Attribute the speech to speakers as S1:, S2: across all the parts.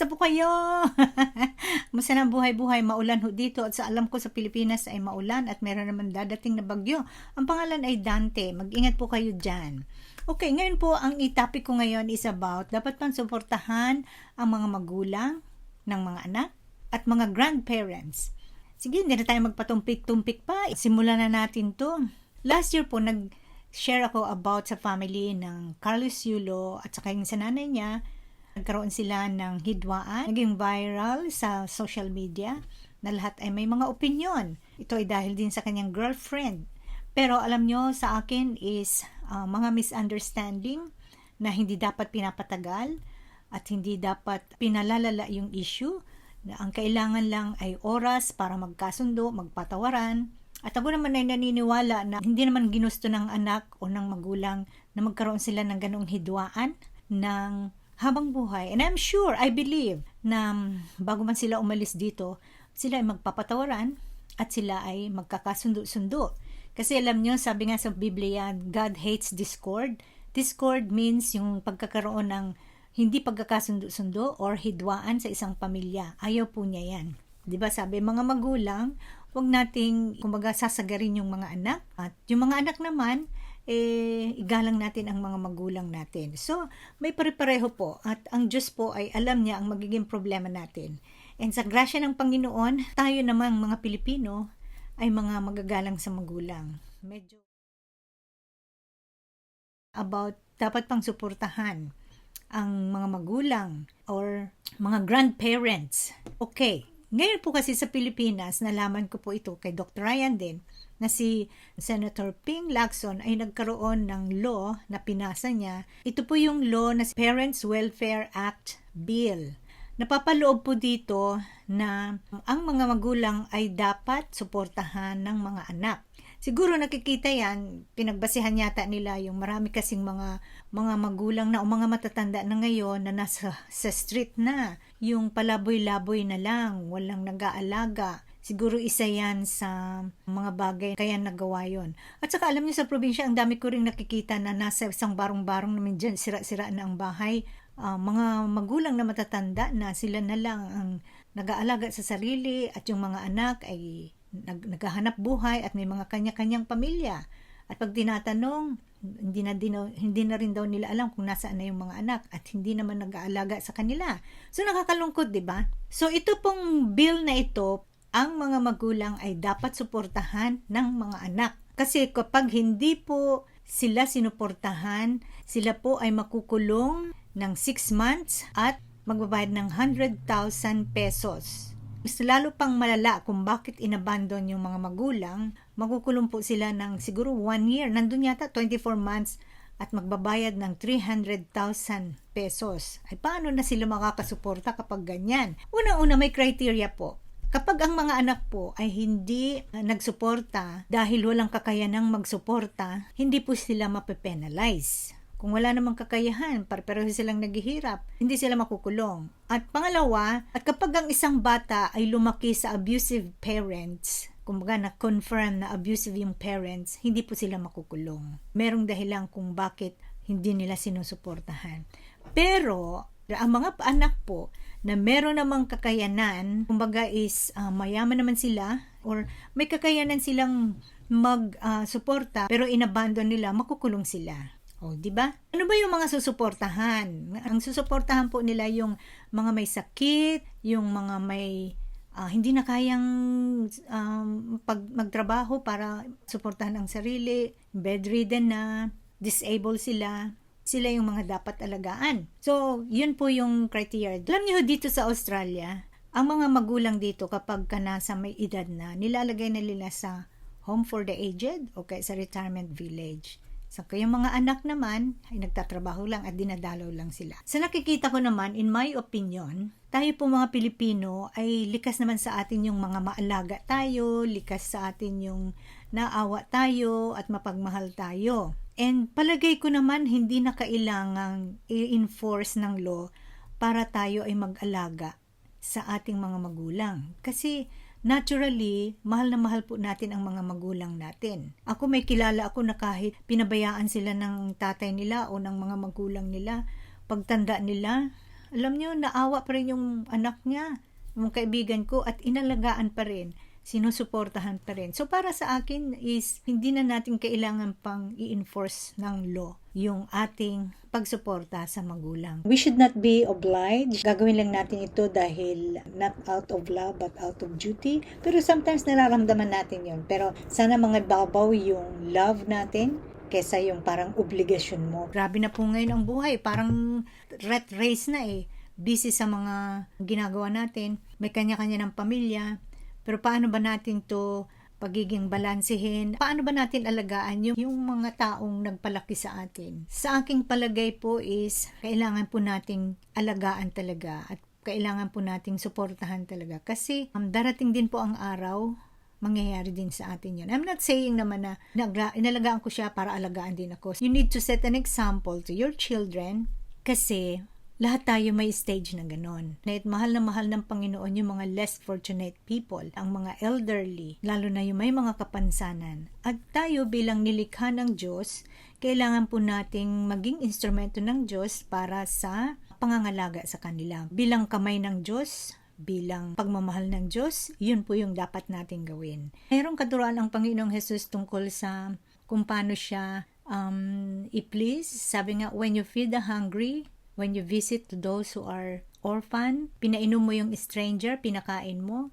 S1: Hello! Kumusta po kayo? Kumusta na buhay-buhay? Maulan ho dito at sa alam ko sa Pilipinas ay maulan at meron naman dadating na bagyo. Ang pangalan ay Dante. Mag-ingat po kayo dyan. Okay, ngayon po ang itapik ko ngayon is about dapat pang suportahan ang mga magulang ng mga anak at mga grandparents. Sige, hindi na tayo magpatumpik-tumpik pa. Simulan na natin to. Last year po, nag-share ako about sa family ng Carlos Yulo at saka yung sa nanay niya Nagkaroon sila ng hidwaan, naging viral sa social media na lahat ay may mga opinion. Ito ay dahil din sa kanyang girlfriend. Pero alam nyo, sa akin is uh, mga misunderstanding na hindi dapat pinapatagal at hindi dapat pinalalala yung issue na ang kailangan lang ay oras para magkasundo, magpatawaran. At ako naman ay naniniwala na hindi naman ginusto ng anak o ng magulang na magkaroon sila ng ganong hidwaan ng habang buhay. And I'm sure, I believe, na bago man sila umalis dito, sila ay magpapatawaran at sila ay magkakasundo-sundo. Kasi alam nyo, sabi nga sa Biblia, God hates discord. Discord means yung pagkakaroon ng hindi pagkakasundo-sundo or hidwaan sa isang pamilya. Ayaw po niya yan. 'Di ba sabi mga magulang, huwag nating kumbaga sasagarin yung mga anak at yung mga anak naman eh, igalang natin ang mga magulang natin. So, may pare-pareho po at ang Diyos po ay alam niya ang magiging problema natin. And sa grasya ng Panginoon, tayo namang mga Pilipino ay mga magagalang sa magulang. Medyo about dapat pang suportahan ang mga magulang or mga grandparents. Okay, ngayon po kasi sa Pilipinas, nalaman ko po ito kay Dr. Ryan din, na si Senator Ping Lacson ay nagkaroon ng law na pinasa niya. Ito po yung law na Parents Welfare Act Bill. Napapaloob po dito na ang mga magulang ay dapat suportahan ng mga anak. Siguro nakikita yan, pinagbasihan yata nila yung marami kasing mga mga magulang na o mga matatanda na ngayon na nasa sa street na. Yung palaboy-laboy na lang, walang nag-aalaga Siguro isa yan sa mga bagay kaya nagawa yon. At saka alam niyo sa probinsya, ang dami ko ring nakikita na nasa isang barong-barong namin dyan, sira-sira na ang bahay. Uh, mga magulang na matatanda na sila na lang ang nag-aalaga sa sarili at yung mga anak ay nag- naghahanap buhay at may mga kanya-kanyang pamilya. At pag tinatanong, hindi na, din, hindi na rin daw nila alam kung nasaan na yung mga anak at hindi naman nag-aalaga sa kanila. So nakakalungkot, 'di ba? So ito pong bill na ito ang mga magulang ay dapat suportahan ng mga anak. Kasi kapag hindi po sila sinuportahan, sila po ay makukulong ng 6 months at magbabayad ng 100,000 pesos. Mas lalo pang malala kung bakit inabandon yung mga magulang, makukulong po sila ng siguro 1 year. Nandun yata 24 months at magbabayad ng 300,000 pesos. Ay paano na sila makakasuporta kapag ganyan? Una-una may criteria po Kapag ang mga anak po ay hindi uh, nagsuporta dahil walang kakayanang magsuporta, hindi po sila mapepenalize. Kung wala namang kakayahan, pero silang naghihirap, hindi sila makukulong. At pangalawa, at kapag ang isang bata ay lumaki sa abusive parents, kumbaga na-confirm na abusive yung parents, hindi po sila makukulong. Merong dahilan kung bakit hindi nila sinusuportahan. Pero, ang mga anak po na meron namang kakayanan, kumbaga is uh, mayaman naman sila or may kakayanan silang mag-suporta uh, pero inabandon nila, makukulong sila. O, oh, di ba? Ano ba yung mga susuportahan? Ang susuportahan po nila yung mga may sakit, yung mga may uh, hindi na kayang um, pag magtrabaho para suportahan ang sarili, bedridden na, disabled sila, sila yung mga dapat alagaan. So, yun po yung criteria. Alam niyo dito sa Australia, ang mga magulang dito kapag ka nasa may edad na, nilalagay na nila sa home for the aged o kaya sa retirement village. So, kayong mga anak naman ay nagtatrabaho lang at dinadalaw lang sila. Sa nakikita ko naman, in my opinion, tayo po mga Pilipino ay likas naman sa atin yung mga maalaga tayo, likas sa atin yung naawa tayo at mapagmahal tayo. And palagay ko naman hindi na kailangang i-enforce ng law para tayo ay mag-alaga sa ating mga magulang. Kasi naturally, mahal na mahal po natin ang mga magulang natin. Ako may kilala ako na kahit pinabayaan sila ng tatay nila o ng mga magulang nila, pagtanda nila, alam niyo, naawa pa rin yung anak niya, yung kaibigan ko, at inalagaan pa rin sinusuportahan pa rin. So, para sa akin is, hindi na natin kailangan pang i-enforce ng law yung ating pagsuporta sa magulang. We should not be obliged. Gagawin lang natin ito dahil not out of love but out of duty. Pero sometimes nararamdaman natin yun. Pero sana mga babaw yung love natin kesa yung parang obligasyon mo. Grabe na po ngayon ang buhay. Parang rat race na eh. Busy sa mga ginagawa natin. May kanya-kanya ng pamilya. Pero paano ba natin to pagiging balansehin? Paano ba natin alagaan yung, yung mga taong nagpalaki sa atin? Sa aking palagay po is, kailangan po nating alagaan talaga at kailangan po nating suportahan talaga. Kasi um, darating din po ang araw, mangyayari din sa atin yun. I'm not saying naman na nagra- inalagaan ko siya para alagaan din ako. You need to set an example to your children kasi lahat tayo may stage na ganon. At mahal na mahal ng Panginoon yung mga less fortunate people, ang mga elderly, lalo na yung may mga kapansanan. At tayo bilang nilikha ng Diyos, kailangan po nating maging instrumento ng Diyos para sa pangangalaga sa kanila. Bilang kamay ng Diyos, bilang pagmamahal ng Diyos, yun po yung dapat nating gawin. Mayroong katuruan ang Panginoong Jesus tungkol sa kung paano siya um, i-please. Sabi nga, when you feed the hungry, when you visit to those who are orphan, pinainom mo yung stranger, pinakain mo.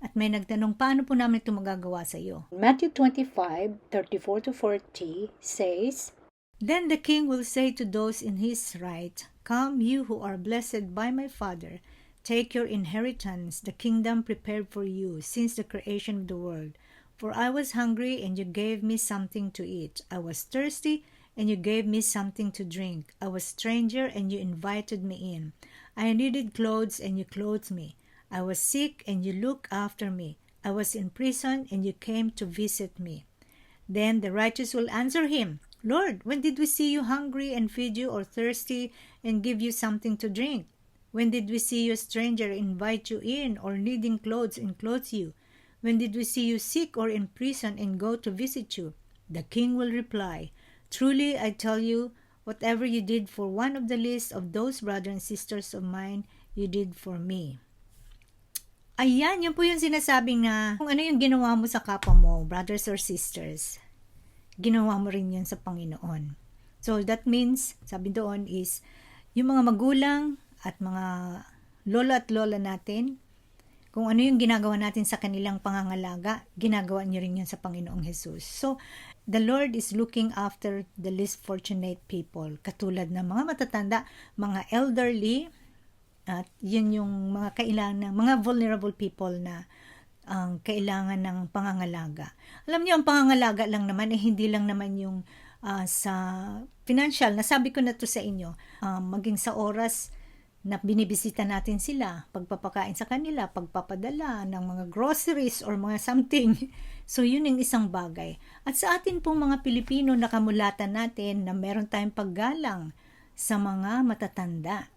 S1: At may nagtanong, paano po namin ito magagawa sa iyo? Matthew 25, 34 to 40 says, Then the king will say to those in his right, Come, you who are blessed by my Father, take your inheritance, the kingdom prepared for you since the creation of the world. For I was hungry, and you gave me something to eat. I was thirsty, and you gave me something to drink. I was stranger, and you invited me in. I needed clothes, and you clothed me. I was sick, and you looked after me. I was in prison, and you came to visit me. Then the righteous will answer him, Lord, when did we see you hungry and feed you, or thirsty and give you something to drink? When did we see you a stranger, invite you in, or needing clothes and clothe you? When did we see you sick or in prison and go to visit you? The king will reply, Truly I tell you, whatever you did for one of the least of those brothers and sisters of mine, you did for me. Ayan, yun po yung sinasabing na kung ano yung ginawa mo sa kapwa mo, brothers or sisters, ginawa mo rin yun sa Panginoon. So that means, sabi doon is, yung mga magulang at mga lola at lola natin, kung ano yung ginagawa natin sa kanilang pangangalaga, ginagawa niyo rin yun sa Panginoong Jesus. So, the Lord is looking after the least fortunate people, katulad ng mga matatanda, mga elderly, at yun yung mga kailangan, mga vulnerable people na ang kailangan ng pangangalaga. Alam niyo, ang pangangalaga lang naman, eh, hindi lang naman yung ah, sa financial. Nasabi ko na to sa inyo, ah, maging sa oras na binibisita natin sila, pagpapakain sa kanila, pagpapadala ng mga groceries or mga something. So, yun yung isang bagay. At sa atin pong mga Pilipino, nakamulatan natin na meron tayong paggalang sa mga matatanda.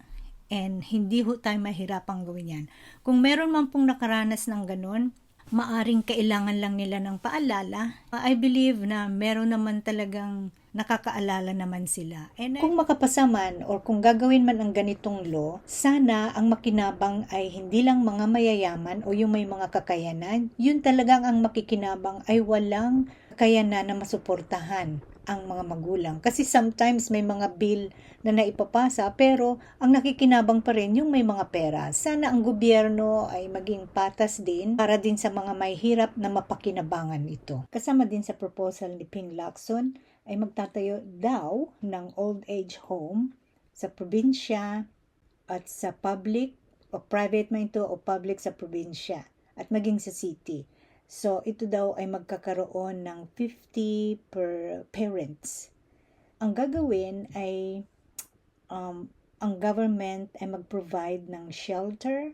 S1: And hindi ho tayo mahirapang gawin yan. Kung meron man pong nakaranas ng ganun, maaring kailangan lang nila ng paalala. I believe na meron naman talagang nakakaalala naman sila. And kung makapasa man or kung gagawin man ang ganitong law, sana ang makinabang ay hindi lang mga mayayaman o yung may mga kakayanan. Yun talagang ang makikinabang ay walang kakayanan na masuportahan ang mga magulang. Kasi sometimes may mga bill na naipapasa pero ang nakikinabang pa rin yung may mga pera. Sana ang gobyerno ay maging patas din para din sa mga may hirap na mapakinabangan ito. Kasama din sa proposal ni Ping Lacson ay magtatayo daw ng old age home sa probinsya at sa public o private man ito o public sa probinsya at maging sa city. So, ito daw ay magkakaroon ng 50 per parents. Ang gagawin ay um, ang government ay mag-provide ng shelter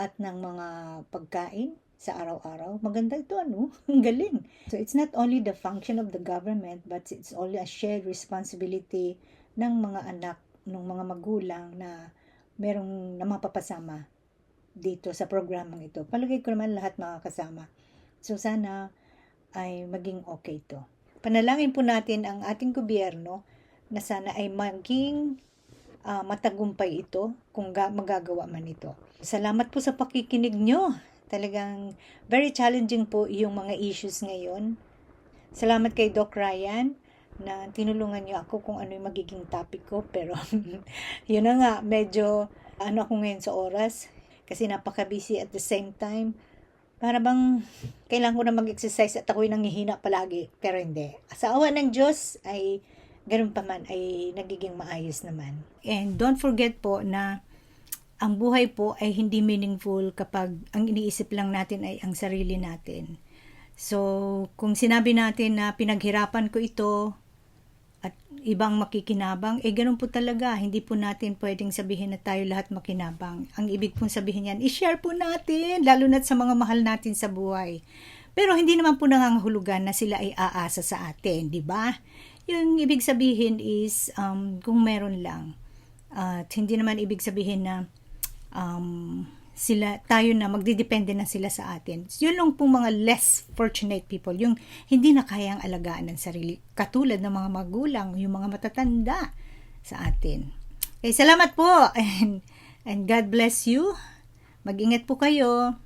S1: at ng mga pagkain sa araw-araw. Maganda ito, ano? Ang galing. So, it's not only the function of the government, but it's only a shared responsibility ng mga anak, ng mga magulang na merong na mapapasama dito sa programang ito. Palagay ko naman lahat makakasama. So, sana ay maging okay to. Panalangin po natin ang ating gobyerno na sana ay maging ah, matagumpay ito kung ga- magagawa man ito. Salamat po sa pakikinig nyo. Talagang very challenging po yung mga issues ngayon. Salamat kay Doc Ryan na tinulungan niyo ako kung ano yung magiging topic ko. Pero yun na nga, medyo ano ako ngayon sa oras kasi napaka-busy at the same time. Para bang kailangan ko na mag-exercise at ako'y nangihina palagi. Pero hindi. Sa awa ng Diyos ay ganun pa man ay nagiging maayos naman. And don't forget po na ang buhay po ay hindi meaningful kapag ang iniisip lang natin ay ang sarili natin. So, kung sinabi natin na pinaghirapan ko ito at ibang makikinabang, eh ganun po talaga. Hindi po natin pwedeng sabihin na tayo lahat makinabang. Ang ibig pong sabihin yan, i-share po natin, lalo na sa mga mahal natin sa buhay. Pero hindi naman po nangangahulugan na sila ay aasa sa atin, di ba? Yung ibig sabihin is, um, kung meron lang. At hindi naman ibig sabihin na um, sila, tayo na, magdidepende na sila sa atin. Yun lang pong mga less fortunate people, yung hindi na kayang alagaan ng sarili. Katulad ng mga magulang, yung mga matatanda sa atin. Okay, salamat po and, and God bless you. Mag-ingat po kayo.